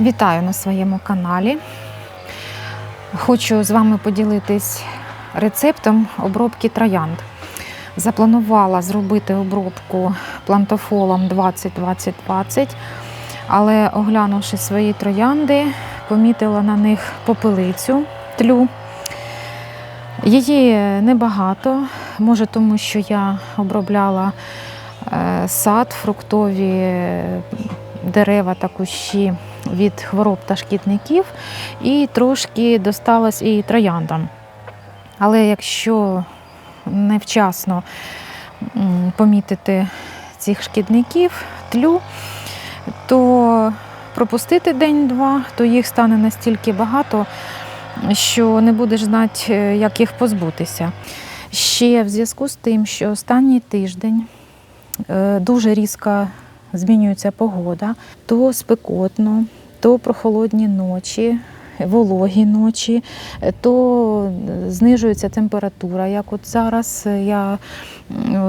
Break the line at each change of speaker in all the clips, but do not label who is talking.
Вітаю на своєму каналі. Хочу з вами поділитись рецептом обробки троянд. Запланувала зробити обробку плантофолом 20-20-20, але оглянувши свої троянди, помітила на них попелицю тлю. Її небагато, може, тому що я обробляла е, сад, фруктові дерева та кущі від хвороб та шкідників, і трошки досталось і трояндам. Але якщо невчасно помітити цих шкідників, тлю, то пропустити день-два, то їх стане настільки багато, що не будеш знати, е, як їх позбутися. Ще в зв'язку з тим, що останній тиждень е, дуже різко змінюється погода, то спекотно, то прохолодні ночі, вологі ночі, то знижується температура. Як от зараз е, я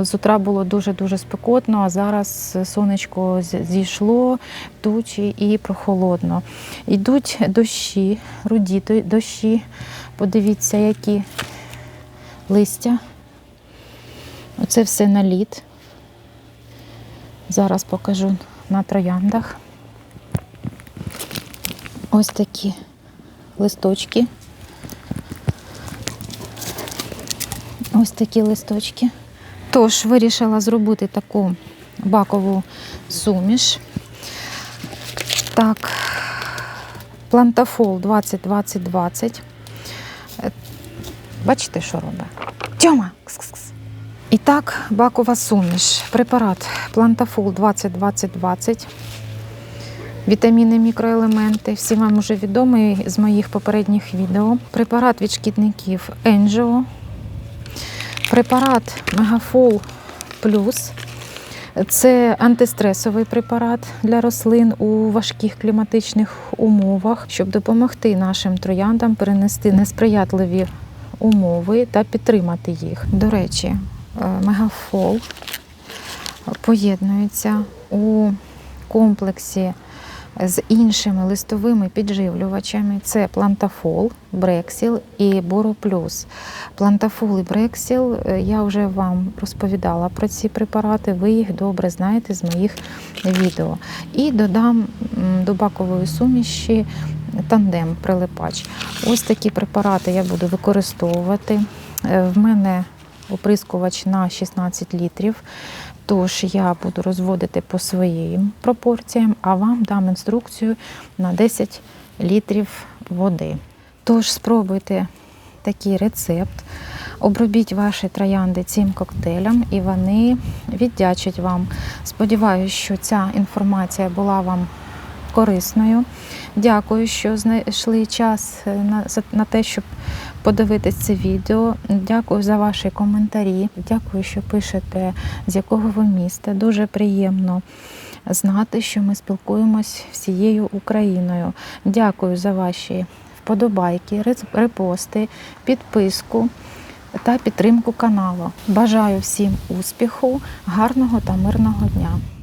з утра було дуже-дуже спекотно, а зараз сонечко зійшло, тучі і прохолодно. Йдуть дощі, руді дощі. Подивіться, які листя. Оце все наліт. Зараз покажу на трояндах. Ось такі листочки. Ось такі листочки. Тож вирішила зробити таку бакову суміш. Так, плантафол 20-20-20. Е, Бачите, що робить? Тьома! Кс-кс-кс. І так, бакова суміш. Препарат Плантафол 20-20-20. Вітаміни, мікроелементи. Всі вам вже відомі з моїх попередніх відео. Препарат від шкідників Енджіо. Препарат Мегафол Плюс. Це антистресовий препарат для рослин у важких кліматичних умовах, щоб допомогти нашим трояндам перенести несприятливі умови та підтримати їх. До речі, мегафол поєднується у комплексі з іншими листовими підживлювачами. Це плантафол, брексіл і бороплюс. Плантафол і брексіл е, я вже вам розповідала про ці препарати, ви їх добре знаєте з моїх відео. І додам до бакової суміші тандем прилипач. Ось такі препарати я буду використовувати. Е, В мене оприскувач на 16 літрів. Тож я буду розводити по своїм пропорціям, а вам дам інструкцію на 10 літрів води. Тож спробуйте такий рецепт, обробіть ваші троянди цим коктейлем, і вони віддячать вам. Сподіваюся, що ця інформація була вам корисною. Дякую, що знайшли час е, на, те, щоб подивитись це відео. Дякую за ваші коментарі. Дякую, що пишете, з якого ви міста. Дуже приємно знати, що ми спілкуємось всією Україною. Дякую за ваші вподобайки, репости, підписку та підтримку каналу. Бажаю всім успіху, гарного та мирного дня!